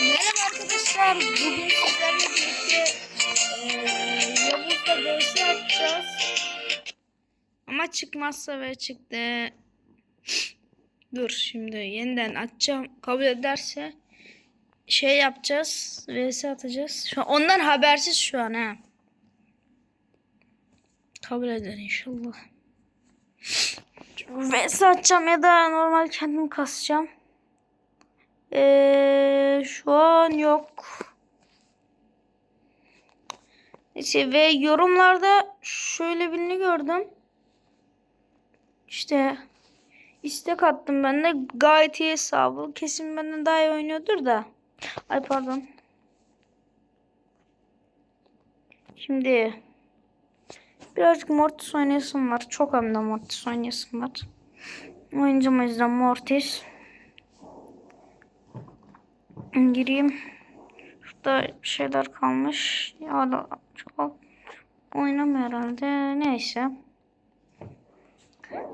Merhaba arkadaşlar. Bugün sizlerle birlikte eee Yavuz'la vs atacağız. Ama çıkmazsa ve çıktı. Dur şimdi yeniden açacağım. Kabul ederse şey yapacağız. Vs atacağız. Şu an, ondan habersiz şu an ha. Kabul eder inşallah. Vs atacağım ya da normal kendim kasacağım. Ee, şu an yok. Neyse ve yorumlarda şöyle birini gördüm. İşte istek attım ben de gayet iyi hesabı. Kesin benden daha iyi oynuyordur da. Ay pardon. Şimdi birazcık Mortis oynayasım var. Çok hem de Mortis oynayasım var. Oyuncum o yüzden Mortis. Gireyim. Şurada bir şeyler kalmış. Ya da çok oynamıyor herhalde. Neyse.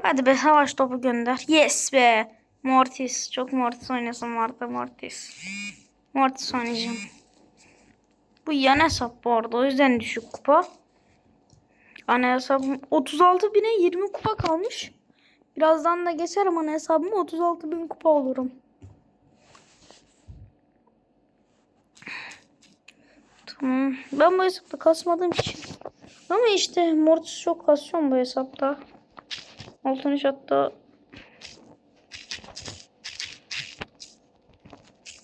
Hadi be savaş topu gönder. Yes be. Mortis. Çok Mortis oynasam vardı Mortis. Mortis oynayacağım. Bu yan hesap bu arada. O yüzden düşük kupa. Ana hesabım 36 bine 20 kupa kalmış. Birazdan da geçerim ana hesabıma 36 bin kupa olurum. Tamam. Ben bu hesapta kasmadığım için. Ama işte Mortis çok kasıyorum bu hesapta. Altın iş hatta.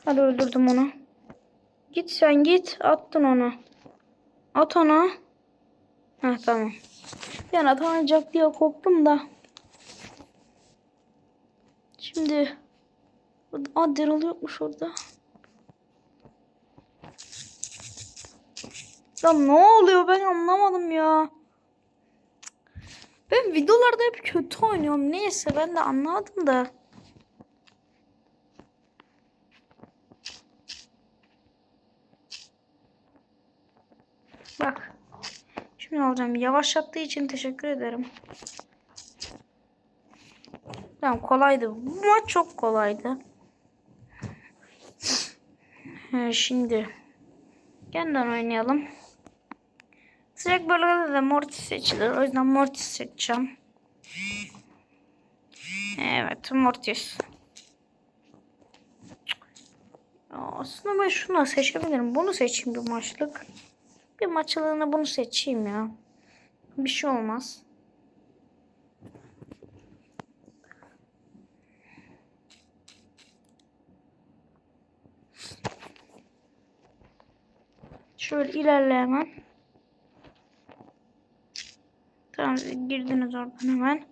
Hadi öldürdüm onu. Git sen git. Attın onu. At ona. Heh tamam. An atamayacak diye korktum da. Şimdi. Aa Daryl yokmuş orada. Ya ne oluyor ben anlamadım ya. Ben videolarda hep kötü oynuyorum. Neyse ben de anladım da. Bak. Şimdi alacağım. Yavaşlattığı için teşekkür ederim. Tamam kolaydı. Bu maç çok kolaydı. Şimdi. Yeniden oynayalım. Sıcak bölgede de Mortis seçilir. O yüzden Mortis seçeceğim. Evet Mortis. Aslında ben şunu seçebilirim. Bunu seçeyim bir maçlık. Bir maçlığına bunu seçeyim ya. Bir şey olmaz. Şöyle ilerle. Tamam siz girdiniz oradan hemen.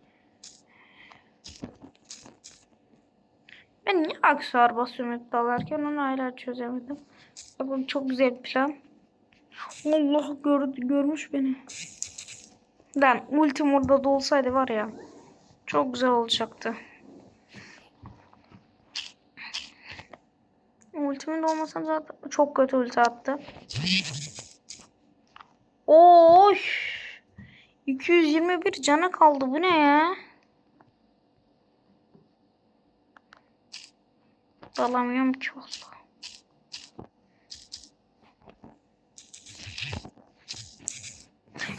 Ben niye aksesuar basıyorum hep dalarken onu hala çözemedim. Bakın çok güzel plan. Allah gör, görmüş beni. Ben ultim orada da olsaydı var ya. Çok güzel olacaktı. Ultimin olmasam zaten çok kötü ulti attı. Oy. 221 cana kaldı. Bu ne ya? Dalamıyorum ki valla.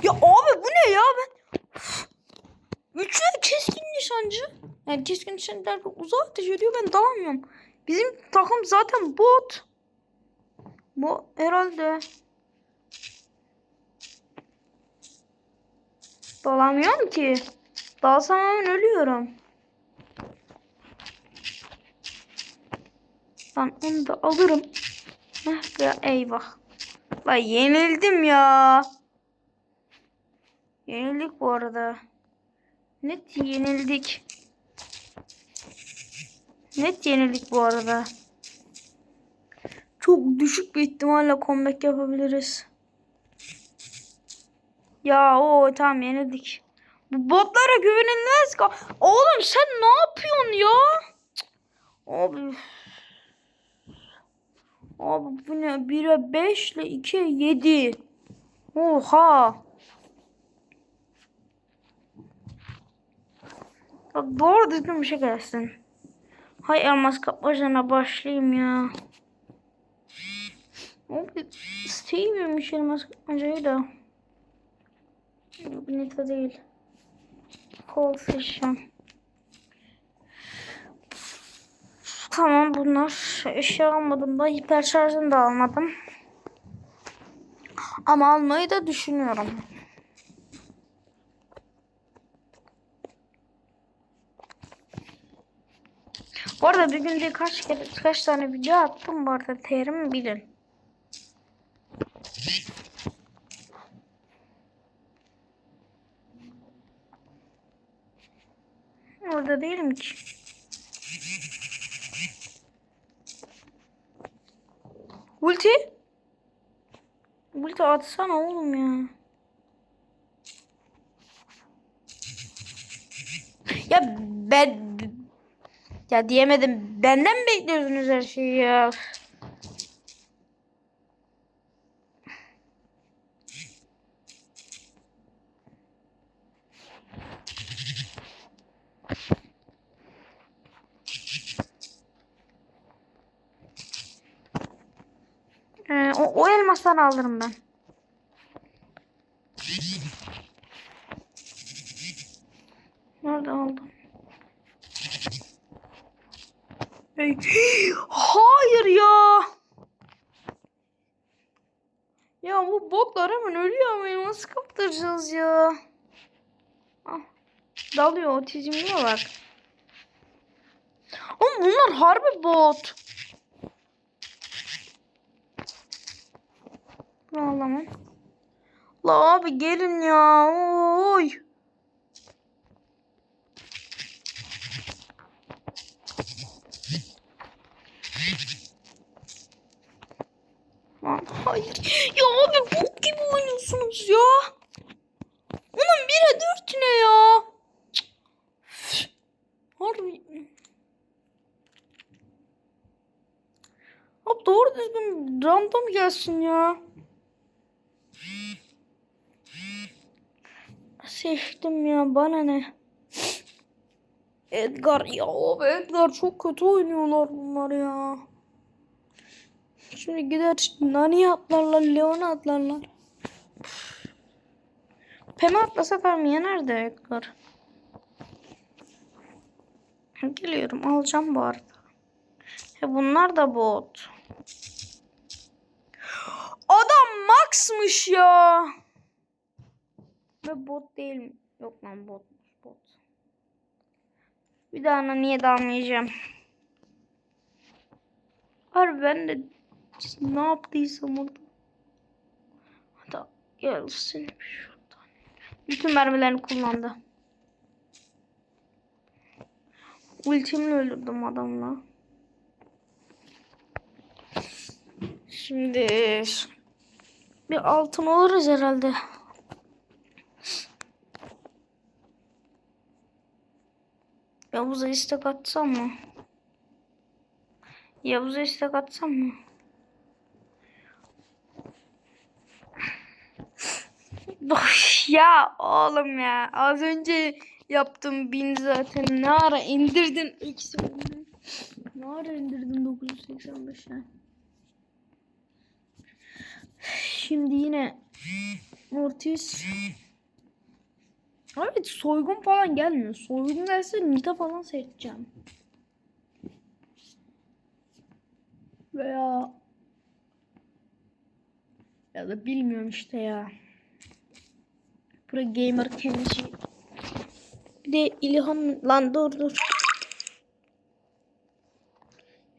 Ya abi bu ne ya ben? Üçlü keskin nişancı. Yani keskin nişancı derken uzağa ateş ediyor ben dalamıyorum. Bizim takım zaten bot. Bu herhalde. Dalamıyorum ki. Dalsam hemen ölüyorum. Ben onu da alırım. Heh ya eyvah. La yenildim ya. Yenildik bu arada. Net yenildik. Net yenildik bu arada. Çok düşük bir ihtimalle comeback yapabiliriz. Ya o tamam yenildik. Bu botlara güvenilmez. Oğlum sen ne yapıyorsun ya? Abi. Abi bu ne? 1'e 5 ile 2'ye 7. Oha. Bak doğru düzgün bir şey gelsin. Hay elmas kapmacana başlayayım ya. Steve'miş elmas kapmacayı da. Nita değil. Fish'im. Tamam bunlar. Eşya almadım da hiper şarjını da almadım. Ama almayı da düşünüyorum. Bu arada bir günde kaç kere kaç tane video attım bu arada terim bilin. Orada değilim ki. Ulti? Ulti atsana oğlum ya. Ya ben ya diyemedim. Benden mi bekliyorsunuz her şeyi ya? Ee, elmasları alırım ben. Nerede aldım? Hayır ya. Ya bu botlar hemen ölüyor ama nasıl kaptıracağız ya? Ah, dalıyor otizmliyor bak. Oğlum bunlar harbi bot. Ağlama. La abi gelin ya. Oy. Lan hayır. Ya abi bok gibi oynuyorsunuz ya. Onun bire dört ne ya? Harbi. Abi doğru düzgün random gelsin ya. Seçtim ya bana ne? Edgar ya abi Edgar çok kötü oynuyorlar bunlar ya. Şimdi gider Nani atlarlar, Leon atlarlar. Pema atlasa tamam yener Edgar. Geliyorum alacağım bu arada. He bunlar da bot. Adam Max'mış ya. Ve bot değil mi? Yok lan bot. Bot. Bir daha niye dalmayacağım. Harbi ben de ne yaptıysam orada. Hadi gelsin şuradan. Bütün mermilerini kullandı. Ultimle öldürdüm adamla. Şimdi bir altın oluruz herhalde. Yavuz'a istek atsam mı? Yavuz'a istek atsam mı? Ya oğlum ya. Az önce yaptım bin zaten. Ne ara indirdin bin. Ne ara indirdin 985'e? Şimdi yine Mortis. Evet soygun falan gelmiyor. Soygun gelse Nita falan seçeceğim. Veya ya da bilmiyorum işte ya. Pro gamer kendisi. Bir de İlhan lan dur dur.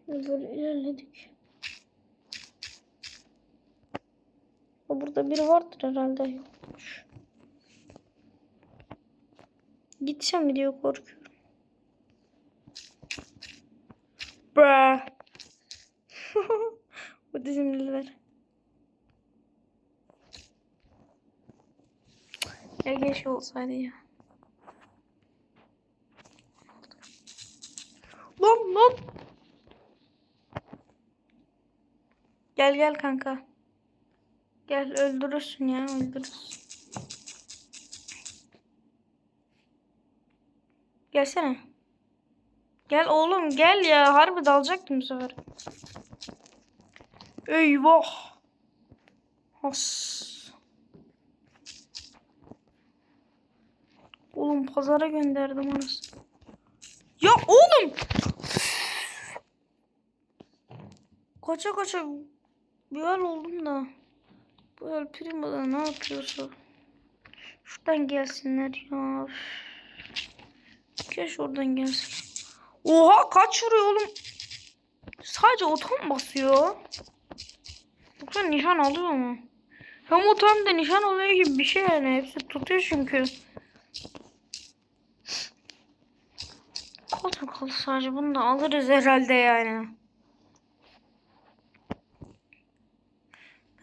Böyle ilerledik. Burada biri vardır herhalde. Yokmuş. Mi diye korkuyorum. Bra. Bu dizimliler. Ya keşke olsaydı ya. Lan lan. Gel gel kanka. Gel öldürürsün ya öldürürsün. Gelsene. Gel oğlum gel ya. Harbi dalacaktım bu sefer. Eyvah. Has. Oğlum pazara gönderdim orası. Ya oğlum. Kaça kaça bir hal oldum da. Bu el primada ne yapıyorsa. Şuradan gelsinler ya. Keşke oradan gelsin. Oha kaç vuruyor oğlum. Sadece otom basıyor. Yoksa nişan alıyor mu? Hem otom de nişan alıyor gibi bir şey yani. Hepsi tutuyor çünkü. Kaldı kaldı sadece bunu da alırız herhalde yani.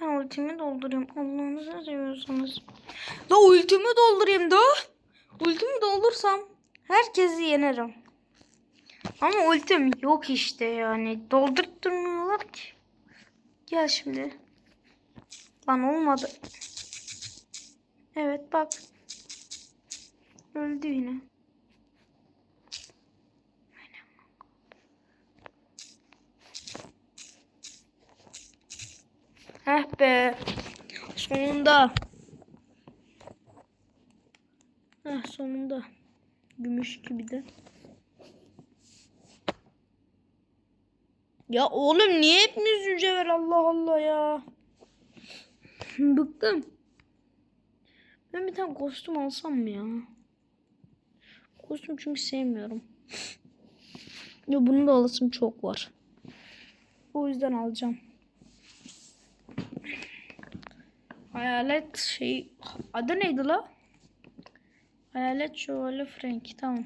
Ben ultimi doldurayım. Allah'ınızı seviyorsanız. Da ultimi doldurayım da. Ultimi doldursam herkesi yenerim. Ama ultim yok işte yani. Doldurtturmuyorlar ki. Gel şimdi. Lan olmadı. Evet bak. Öldü yine. Heh be. Sonunda. Heh sonunda. Gümüş gibi de. Ya oğlum niye hepiniz mücevher Allah Allah ya. Bıktım. Ben bir tane kostüm alsam mı ya? Kostüm çünkü sevmiyorum. Ya bunu da alasım çok var. O yüzden alacağım. Hayalet şey adı neydi la? Hayalet şövalye Frank tamam.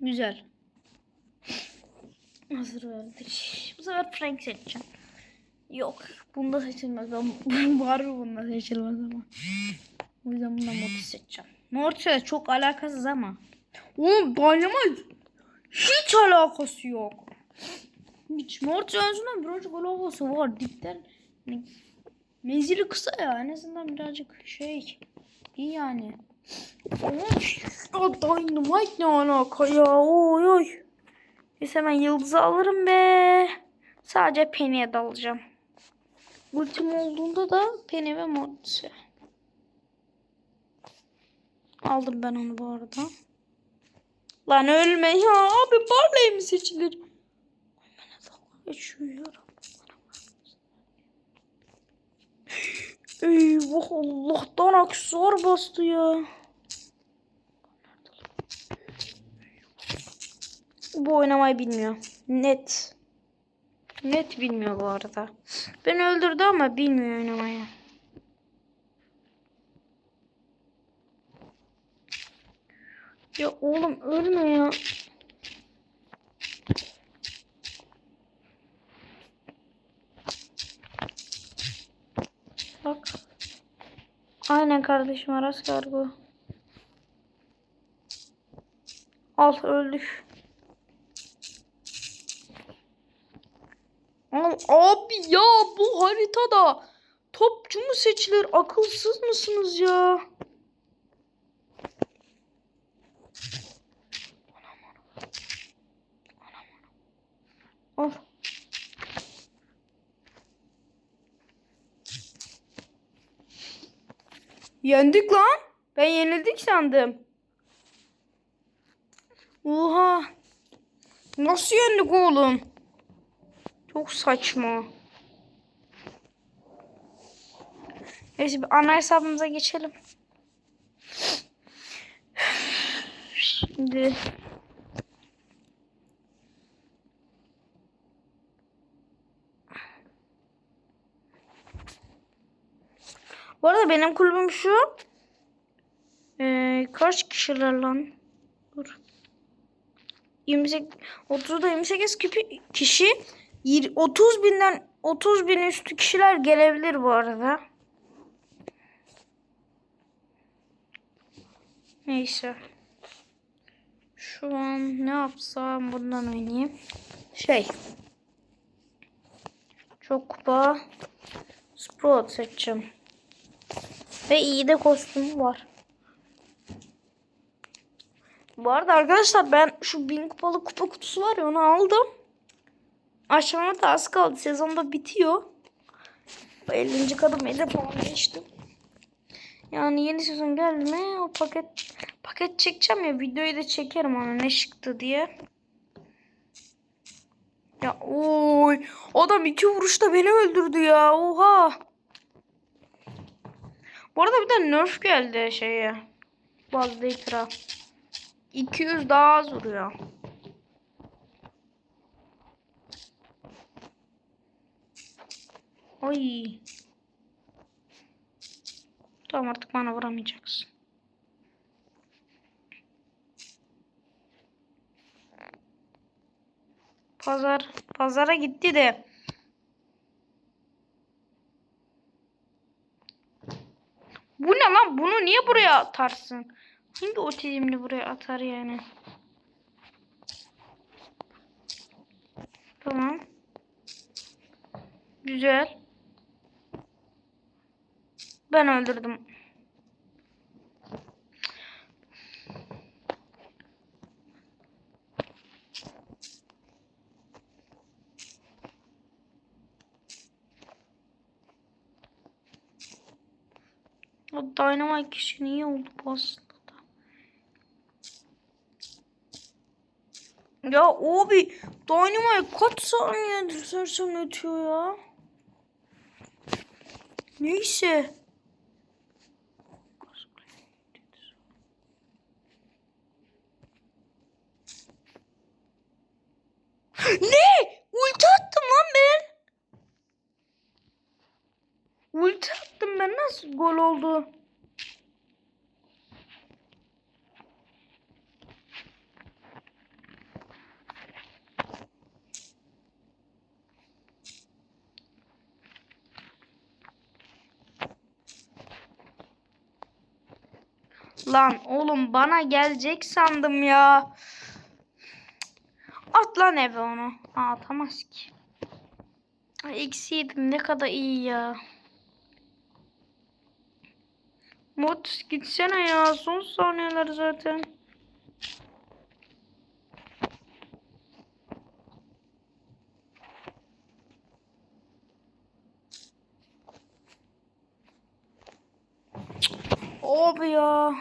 Güzel. Hazır verdik. Bu sefer Frank seçeceğim. Yok. Bunda seçilmez. Ben var mı bunda seçilmez ama. O yüzden bundan Mortis seçeceğim. Mortis çok alakasız ama. Oğlum Dynamite hiç alakası yok. Hiç. Mortis önceden birazcık alakası var. Dipten menzili kısa ya. En azından birazcık şey iyi yani. Ya Dynamite ne alaka ya? Oy oy. Neyse hemen yıldızı alırım be. Sadece Penny'e dalacağım. Ultim olduğunda da Penny ve Mortis'e. Aldım ben onu bu arada. Lan ölme ya. Abi Barley mi seçilir? Bana dalga geçiyor. Eyvah Allah'tan aksor bastı ya. Bu oynamayı bilmiyor. Net. Net bilmiyor bu arada. Beni öldürdü ama bilmiyor oynamayı. Ya oğlum ölme ya. Aynen kardeşim Aras kargo. Al öldük. Al abi ya bu haritada topçu mu seçilir? Akılsız mısınız ya? Al. Yendik lan. Ben yenildik sandım. Oha. Nasıl yendik oğlum? Çok saçma. Neyse bir ana hesabımıza geçelim. Şimdi Bu arada benim kulübüm şu. Ee, kaç kişiler lan? Dur. 28 30'da 28 küpi- kişi Yir- 30 binden 30 bin üstü kişiler gelebilir bu arada. Neyse. Şu an ne yapsam bundan oynayayım. Şey. Çok kupa. Sprout seçeceğim. Ve iyi de kostüm var. Bu arada arkadaşlar ben şu bin kupalı kupa kutusu var ya onu aldım. Aşamama da az kaldı. Sezonda bitiyor. 50. kadın elde falan geçtim. Yani yeni sezon geldi mi o paket paket çekeceğim ya videoyu da çekerim ona ne çıktı diye. Ya oy adam iki vuruşta beni öldürdü ya oha. Bu arada bir de nerf geldi şeye. Bazı ikra. 200 daha az vuruyor. Oy. Tamam artık bana vuramayacaksın. Pazar pazara gitti de. Bu ne lan? Bunu niye buraya atarsın? Hangi otizmli buraya atar yani? Tamam. Güzel. Ben öldürdüm. O Dynamite kişi niye oldu bu aslında? Ya abi Dynamite kaç saniyedir sersem ötüyor ya? Neyse. Ne? Ulti attım lan ben. Ulti gol oldu? Lan oğlum bana gelecek sandım ya. At lan eve onu. Atamaz ki. Eksi yedim ne kadar iyi ya. Mod gitsene ya. Son saniyeler zaten. Abi ya.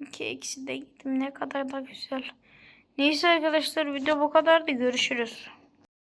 İki eksi de gittim. Ne kadar da güzel. Neyse arkadaşlar video bu kadardı. Görüşürüz.